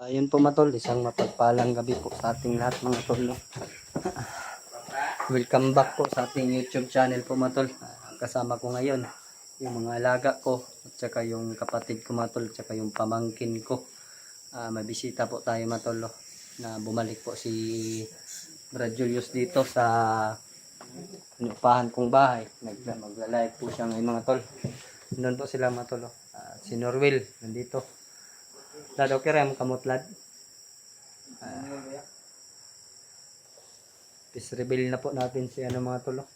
Ayun po matol, isang mapagpalang gabi po sa ating lahat mga tol. No? Welcome back po sa ating YouTube channel po matol. Ah, Kasama ko ngayon yung mga alaga ko at saka yung kapatid ko matol at saka yung pamangkin ko. Ah, may bisita po tayo matol no? na bumalik po si Brad Julius dito sa inupahan kong bahay. Magla-live po siya ngayon mga tol. Doon po sila mga tol. no? Ah, si Norwil nandito. Lad, okay rin kamot lad. Uh, peace reveal na po natin si ano mga tulo.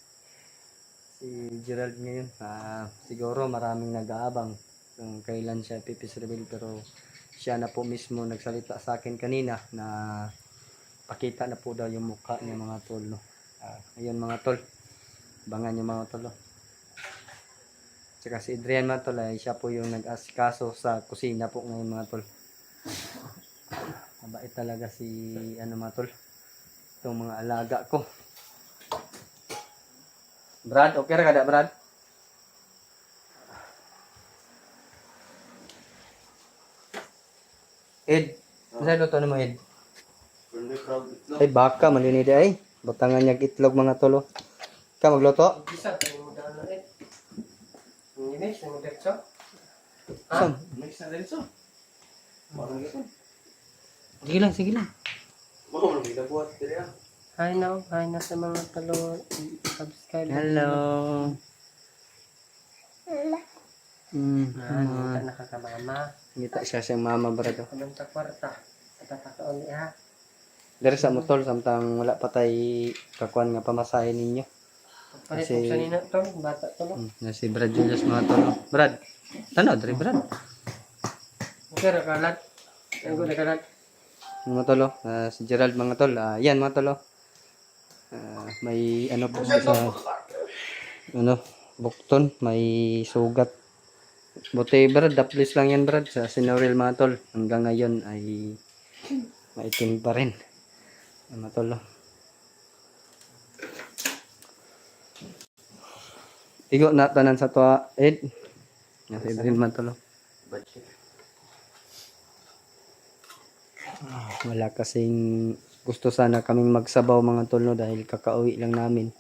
Si Gerald ngayon. Ah, siguro maraming nag-aabang kung kailan siya pipis reveal pero siya na po mismo nagsalita sa akin kanina na pakita na po daw yung mukha niya mga tol. No? Ah, ayun mga tol. Abangan yung mga tol. no? Tsaka si Adrian mga tol ay siya po yung nag-asikaso sa kusina po ngayon mga tol. Mabait talaga si ano mga tol. Itong mga alaga ko. Brad, okay ra kada Brad? Ed, ano luto na mo Ed? Ay baka malinid ay. Butangan niya itlog mga tolo. Ka magluto? Mo daan na rin. Ang inis, ang direkso. Sam. Mix na rin so. Parang ito. Sige lang, sige lang. Dili ah. Hi na, hi na sa mga talo subscribe. Hello. Mm, Ah, uh, kita nakakamama. ngita siya siyang mama brado. Anong ta kwarta? Katataon ni ha. Dari sa motol samtang wala pa tay kakuan nga pamasahe ninyo. Kasi- sa nina to, bata to no. Mm, na si Brad Julius mga tolo. Brad. Ano, dari Brad. Okay, rakalat. Ang gula kalat. Mga tolo, ah, si Gerald mga tol. Ah, yan mga tolo. Ah, may ano po sa ano, bukton, may sugat. Buti Brad, daplis lang yan Brad sa Sinoril mga tol. Hanggang ngayon ay maitim pa rin. Yan, Mga tolo. Igo na tanan sa tuwa, Ed. Yan si Edrin mga tolo. Wala kasing gusto sana kaming magsabaw mga tol no dahil kakauwi lang namin.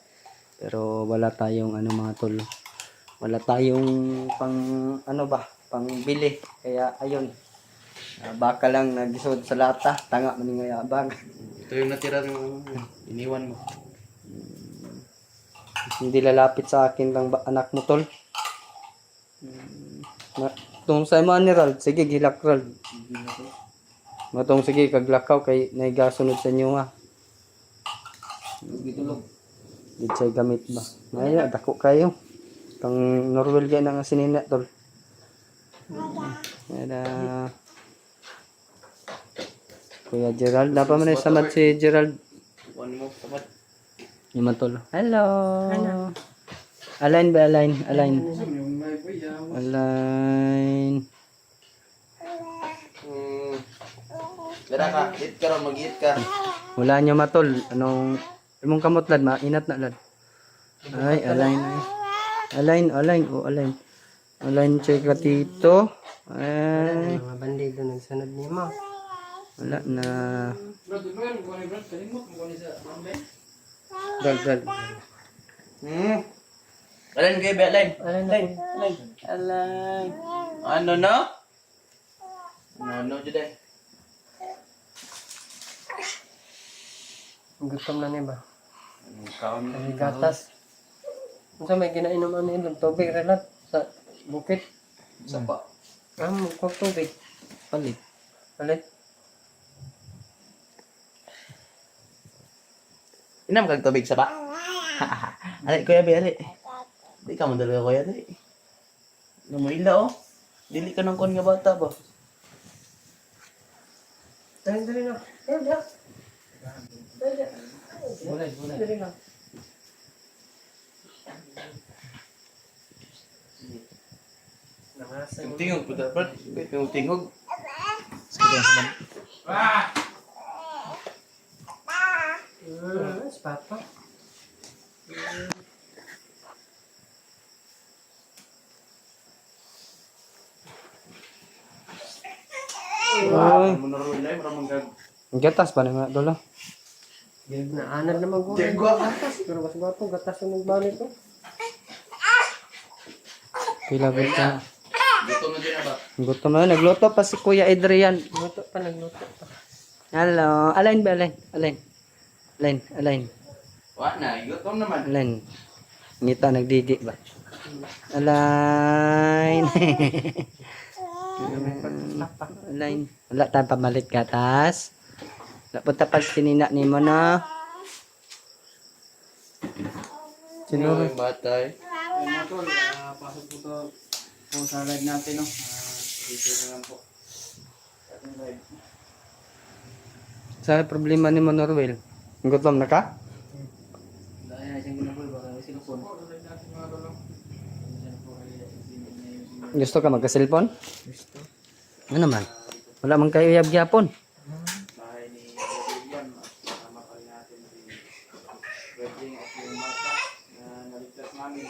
Pero wala tayong ano mga tol. Wala tayong pang ano ba, pang bili. Kaya ayun. Ah, baka lang nagisod sa lata, tanga man nga yabang. Ito yung natira ng iniwan mo. Hindi lalapit sa akin lang ba, anak mo tol. Hmm, Tung sa Rald, sige gilak Rald. Matong sige kaglakaw kay naigasunod sa inyo ha. Gitulog. Di siya gamit ba? Ngayon, dako kayo. Kang Norwell yan ang sinina, tol. Ah. Kuya Gerald. Napa man samad si Gerald. Ano mo? Sabat. Yung man, tol. Hello. Align ba? Align. Align. Align. Gara ka. Hit ka ron. Mag-hit ka. Wala nyo matol. Anong... Imong kamot lad, mainat na lad. Ay, align ay. Align, align. O, align. Align check ka dito. Ay. Mga bandido nagsunod ni mo. Wala na. Brad, Brad. Hmm. Alin kayo, na po. Alin. Alin. Ano no? Ano no, Juday? Gutom na niya ba? Kaon mo? Ang gatas. Sa may ginainom ano yun, tubig relat sa bukit. Sapa. Ah, magkog tubig. Palit. Palit. Inam kag tubig sa ba? ali, kuya, be, ali. Di ka mo dalaga, kuya, di. Namuila, oh. Dili ka ng kon nga bata ba? Dali, dali na. Dali, dali. Dali, dali. Bulay, bulay. Dali na. Nakasa Yung yung tingog po dapat. Yung tingog. Sige, saban. Mm, si Papa. Uy. Munuro ilay, maramang gag. Ang gatas pa naman tolo. Gilid na anad naman ko. Di, gwapo. Gatas. Pero mas gwapo. Gatas yung nagbalik ko. Pila ba ka? Gusto mo din na ba? Gutom na. Nagluto pa si Kuya Adrian. Luto pa, nagluto pa. Hello. Alain ba? Alain. Alain. Alain. Alain. Wa na, gutom naman. Alain. Ngita nagdidi ba? Alain. Alain. Wala tayong pamalit gatas. Po tapag sinina ni mo na. Sino yung bata eh? Ayun mga tol, ah, pasok po to po sa live natin, no? Ah, dito na lang po. Sa ating live. Sa problema ni mo Norwell. Gutom na ka? Dahil na siyang ginagawa, baka may single. Gusto ka magka-cellphone? Gusto. Ano man? Wala man kayo yab gyapon. Bahay ni William, at kasama pa rin natin si Wedding at yung bata na naligtas namin.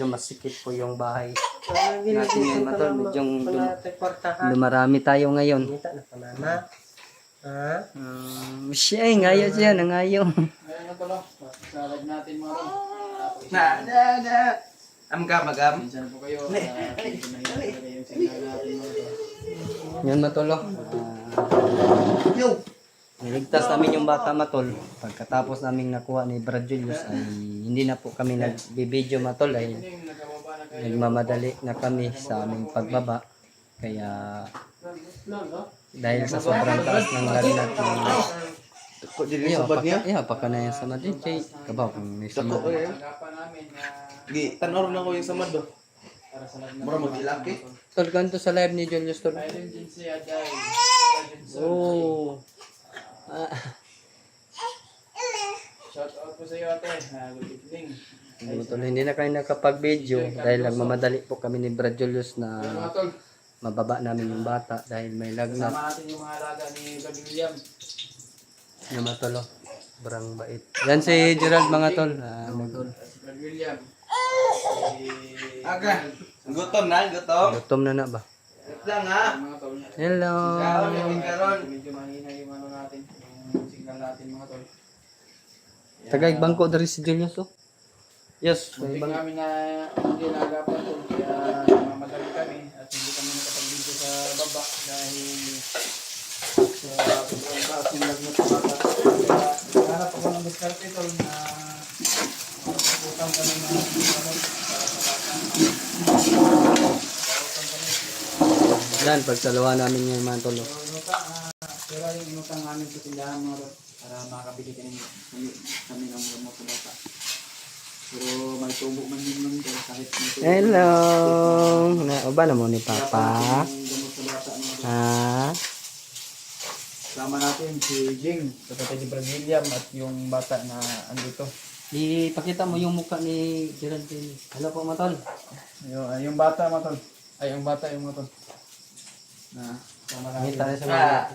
Medyo masikip po yung bahay. Ah, Natin yan, pa Matol. lang. Kwartahan. Lumarami tayo ngayon. Kita na panana. Ha? Um, siya eh, ngayon siya, nangayo. Ayun na tol, no? Pasok sa live natin tol. Tapos, Na, na, na. Am ka, magam. Minsan po kayo, mga tol. Yun matolo. Yo! Niligtas namin yung bata matol. Pagkatapos namin nakuha ni Brad Julius ay hindi na po kami nagbibideo matol ay Yung nagmamadali na kami sa aming pagbaba. Kaya dahil sa sobrang taas ng lagnat ng Ko din Iya, sa bad niya. iya, paka na yan sa Madrid. Kay, kabaw kung may sama. Dako eh. Agapan namin na Gi, tanor lang ko yung samad do. para sa live Mura mag-ilaki. Tol, ganito sa live ni Julius Tol. Din Oh. Ah, Shout out po sa iyo ate. Ah, good evening. ano tol, hindi na kayo nakapag-video dahil nagmamadali po kami ni Brad Julius na mga tol. mababa namin yung bata dahil may lagnat. Sama natin yung mga alaga ni Brad William. Yung mga tol, oh. Sobrang bait. Yan si Gerald mga tol. Ah, mag- Brad William. Aga. Gutom na, gutom. gutom na na ba? Wait lang ha. mga tol. Hello. Karon. Medyo mahina yung ano natin. Yung signal natin mga tol. Tagay bangko dari si Julius oh. Yes, Muntik bangko. namin na hindi nagapan tol. Kaya mamadali kami at hindi kami nakapag-video sa baba dahil sa sobrang taas ng lagnat sa bata. Kaya naghanap ako ng diskarte tol na utang kami na ano para sa bata. Yan, pagsaluhan namin yung mga oh. So, inutang, ah, pero yung inutang namin sa tindahan mga para makabili kami, kami ng gamot sa bata. Pero may tubo man din nun tol kahit may tubo. Hello. Na, uba na mo ni Papa. Gamot sa bata mga tol. Ah, Sama natin si Jing, kapatid ni Brad William at yung bata na andito. ipakita mo yung mukha ni Gerald din. Hello po, matol. Yung, ah, yung bata mga tol. Ay, yung bata yung mga tol. Na, sama natin. Kita na sa mga. Ah.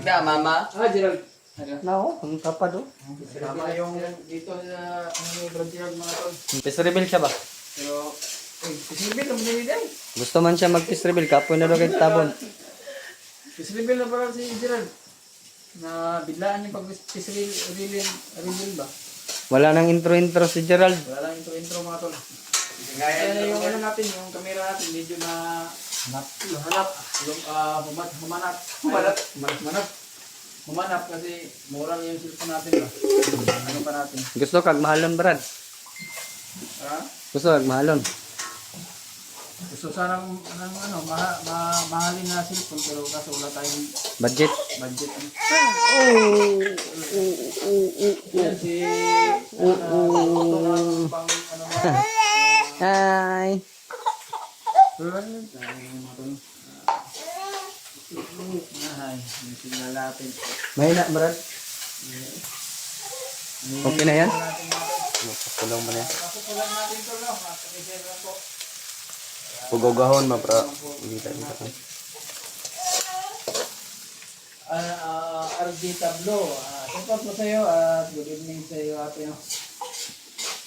Ika, mama. Ah, Gerald. Ano? No, ang papa do. Sama yung dito sa ano Brad Gerald mga tol. Peace reveal siya ba? Pero, eh, Kisibel naman yun day. Gusto man siya mag peace reveal, kapoy na kay tabon. Kisibel na pala si Gerald. Na biglaan yung pag-kisibel reveal ba? Wala nang intro-intro si Gerald. Wala lang intro intro mga tol. Kaya na yung ano natin, yung camera natin, medyo na hanap, hanap, ah, humanap, humanap, humanap, humanap, humanap kasi mura lang yung cellphone natin ba? Ano pa natin? Gusto kag mahalon, Brad. Ha? Gusto kag mahalon. Gusto sana ng, ng ano, maha, ma, mahalin na cellphone pero kaso wala tayong Budget. budget. Ano. Yan si, ano, na, pang, ano, mga, Hi. Ay, mga tol. Ay, yung signal natin. Mahina, Brad. Okay na yan? natin mga tol. Kulong mo na. Po. Pugogahon, ma, bro. Hindi tayo. Ah, ah, RD Tablo. Ah, shout out po sa iyo at good evening sa iyo ate.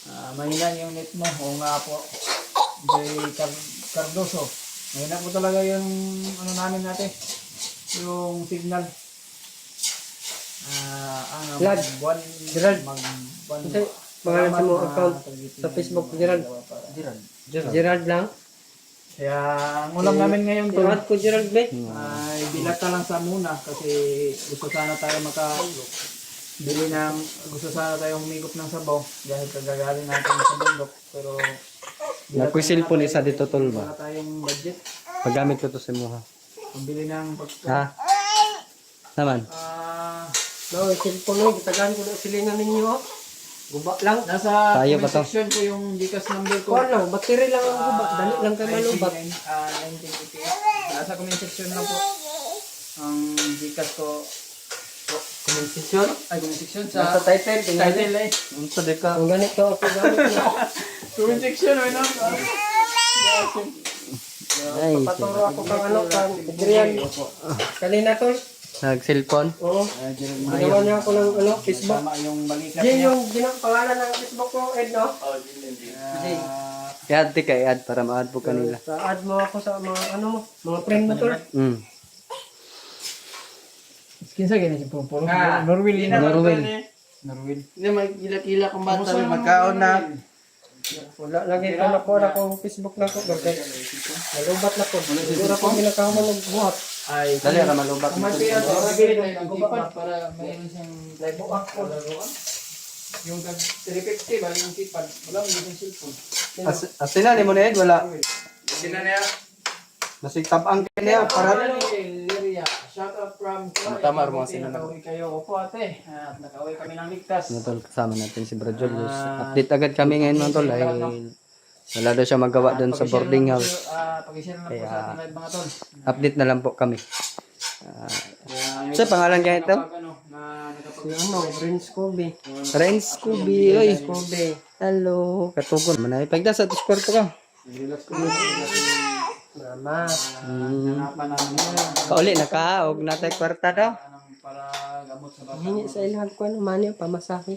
Ah, mahina yung net mo. Oo nga po. Jay Car- Cardoso. Mahina po talaga yung ano namin natin. Yung signal. Ah, ano, Vlad. buwan, Gerald. mag, Kasi, pangalan sa mo na account sa Facebook, Gerald. Gerald. Gerald lang. Kaya, ang ulam namin ngayon to, Iwan ko Gerald be. ay bilata lang sa muna kasi gusto sana tayo maka bili ng gusto sana tayo humigop ng sabaw dahil kagagaling natin sa bundok pero Na ko cellphone isa dito tol ba? wala tayong budget Paggamit ko to sa muha. pambili ng pag Ha? Naman. Ah, No, cellphone mo, gitagan ko na silingan ninyo. Guba lang. nasa Tayo ba to? section ko yung Gcash number ko Kuha lang, battery lang ang guba. Dali lang kayo malubat. 19, ah, 1988 nasa comment section lang po ang Gcash ko Communication. ay comment section Sa sa title, tingnan. title eh Unsa di ka? Kung ganito ako gamit niya. comment section ay no Ay, Paturo ako kang ano, kang Adrian. Kanina tol. Nag-cellphone. Oo. Ginawa niya ako ng ano, Facebook. tama yung balikat Yan niya yung ginang pangalan ng Facebook ko, Ed, no? Ah, I-add di ka, i-add para ma-add po kanila. Sa add mo ako sa mga ano mo, mga friend mo tol. Mm. kinsa gani si Puro Ah. Norwil ina Norwil. Norwil Hindi, magkila-kila kung bata. Magkaon na. Wala lagi ko na po na kong Facebook na ko. Bakit? Nalubat na ko. Siguro ako ginakaman ng buhat. ay Dali ra malubat mo. pera para mayroon siyang Naibuak ko. yung tag 350 ba yung keypad wala mo yung cellphone As asina ni mo na Ed, wala. sila na Masig tabang kanya para From Tama, mga sila na. nakauwi kayo opo ate at nakauwi kami ng ligtas Ano tol, kasama natin si Brad Julius. Update agad kami ngayon mga tol ay wala daw siya magawa doon sa boarding house. Ah, pag-share na po Kaya- sa ating live mga tol Update na lang po kami. Ah, sa pangalan kaya ito? ano nakapag Ano, Prince Kobe. Renz Scooby. Oy. Kobe. Hello. Katugon. Manay pagda sa tuskwarto ka. Mama. Hmm. hanapan namin yun Kauli na ka. Huwag natay kwarta daw. Anong para gamot sa bata Hingi sa ilang ko naman yung pamasahe.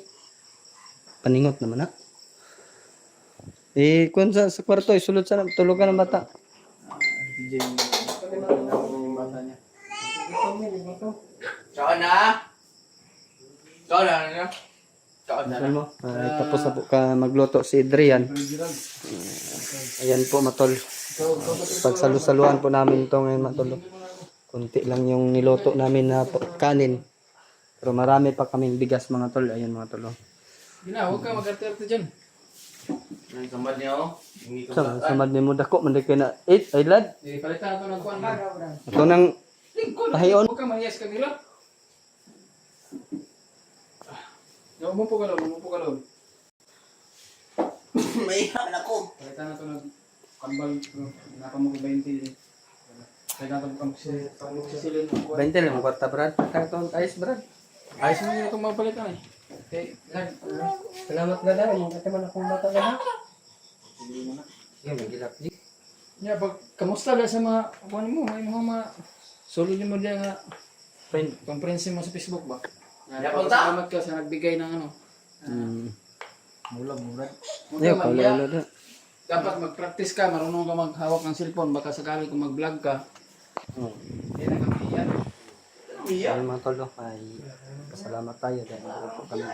Paningot naman ha. Eh, kung sa, sa kwarto, isulod sa tulugan ng bata. DJ yung bata niya Kaon na. Kaon na. ano? Na. Alam mo, ay, tapos na po ka magluto si Adrian. Ayan po, matol. Pagsalo-saluhan po namin ito ngayon, matol. Kunti lang yung niluto namin na kanin. Pero marami pa kaming bigas, mga tol. Ayan, mga tol. oh. Gina, huwag ka mag-arte-arte dyan. Ang sambal niya, oh. Sa samad ni mo dako, man kayo na, eh, ay lad. Eh, palitan nato ng kuwan. Ito Lingkod! Pahiyon. Huwag ka mahiyas ka nila. Yung umupo ka loob, umupo ka loob. May ihaman ako. Palitan nato ng kambal. Napamog 20. Palitan nato ng pamugsisilin ng kuwan. 20 lang, kwarta, Brad. Karton, ayos, Brad. Ayos mo nyo itong mapalitan eh. Okay, lag. Salamat gada. Yung kati man akong bata gada. Sige, magilap. Yeah, pag kamusta dahil sa mga kuwan mo, may mga mga sulod mo dyan nga Friend. conference mo sa Facebook ba? Yeah, Salamat ka sa nagbigay ng ano. Hmm. Mula, mura. Kaulo-ulo na. Dapat mag-practice ka, marunong ka maghawak ng cellphone, baka sakali kung mag-vlog ka. Oh. Hindi na kami yan. Ayun mga tolo, ay pasalamat tayo dahil meron po kami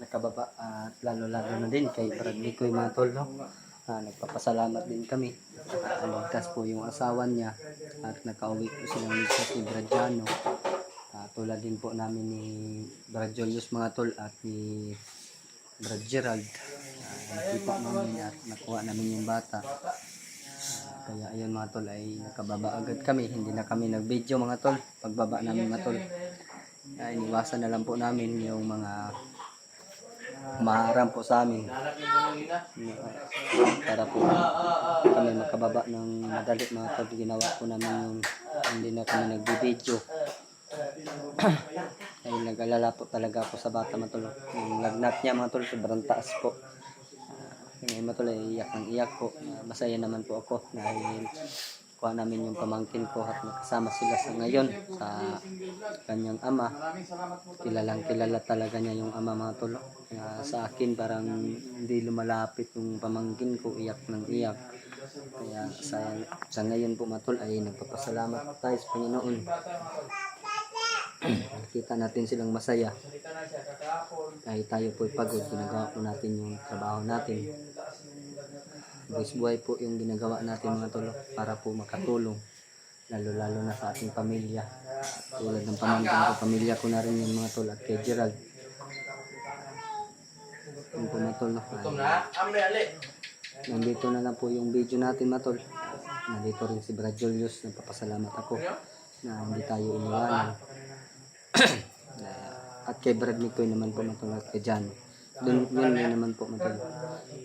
nakababa at lalo-lalo na din kay Brad Nicoy mga tolo. Ah, nagpapasalamat din kami. Uh, aligtas po yung asawa niya at nakauwi po silang ligtas ni Bradiano. Ah, tulad din po namin ni Brad Julius mga tol at ni Brad Gerald. Nakita namin at nakuha namin yung bata. Kaya ayun mga tol ay nakababa agad kami. Hindi na kami nag-video mga tol. Pagbaba namin mga tol. Ay, iniwasan na lang po namin yung mga maharang po sa amin. Para po kami makababa ng madali mga tol. Ginawa po namin yung hindi na kami nag-video. ay nag-alala po talaga ako sa bata mga tol. Yung lagnat niya mga tol, sobrang taas po. Tol ay iyak ng iyak po. Masaya naman po ako dahil kuha namin yung pamangkin ko at nakasama sila sa ngayon sa kanyang ama. Kilalang kilala talaga niya yung ama mga tol. Kaya sa akin parang hindi lumalapit yung pamangkin ko, iyak ng iyak. Kaya sa, sa ngayon po matol ay nagpapasalamat tayo sa Panginoon. Kita natin silang masaya. Kahit tayo po pagod, ginagawa po natin yung trabaho natin. Yung taas ng lagnat na. Buwis buhay po yung ginagawa natin mga tol para po makatulong. Lalo-lalo na sa ating pamilya. Tulad ng pamangkin ko, pamilya ko na rin yung mga tol at kay Gerald. Yung po mga tol. Nandito na lang po yung video natin matol. Nandito rin si Brad Julius. Nagpapasalamat ako na hindi tayo iniwanan. Na- at kay Brad Mikoy naman po matol at kay Jan. Doon yun naman po matol.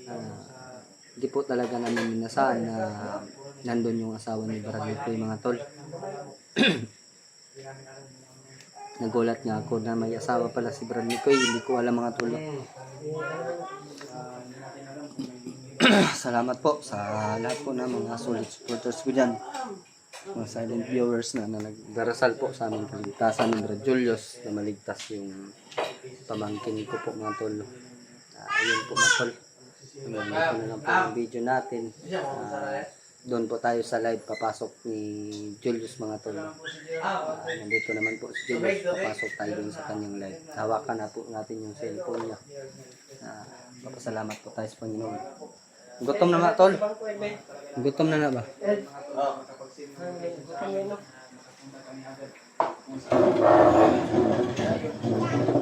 Ah, hindi po talaga namin minasahan na nandun yung asawa ni Brad Mikoy mga tol. Nagulat nga ako na may asawa pala si Brad Mikoy. Hindi ko alam mga tol. Salamat po sa lahat po ng mga solid supporters ko dyan. Mga silent viewers na, na nagdarasal po sa aming kaligtasan ni Brad Julius na maligtas yung pamangkin ko po mga tol. Ah, ayun po mga tol. Hanggang dito na lang po yung video natin. Ah, doon po tayo sa live papasok ni Julius mga tol. Ah, nandito naman po si Julius. Papasok tayo dun sa kanyang live. Hawakan na po natin yung cellphone niya. Ah, papasalamat po tayo sa Panginoon. Gutom na nga, tol. Gutom na na ba? Ang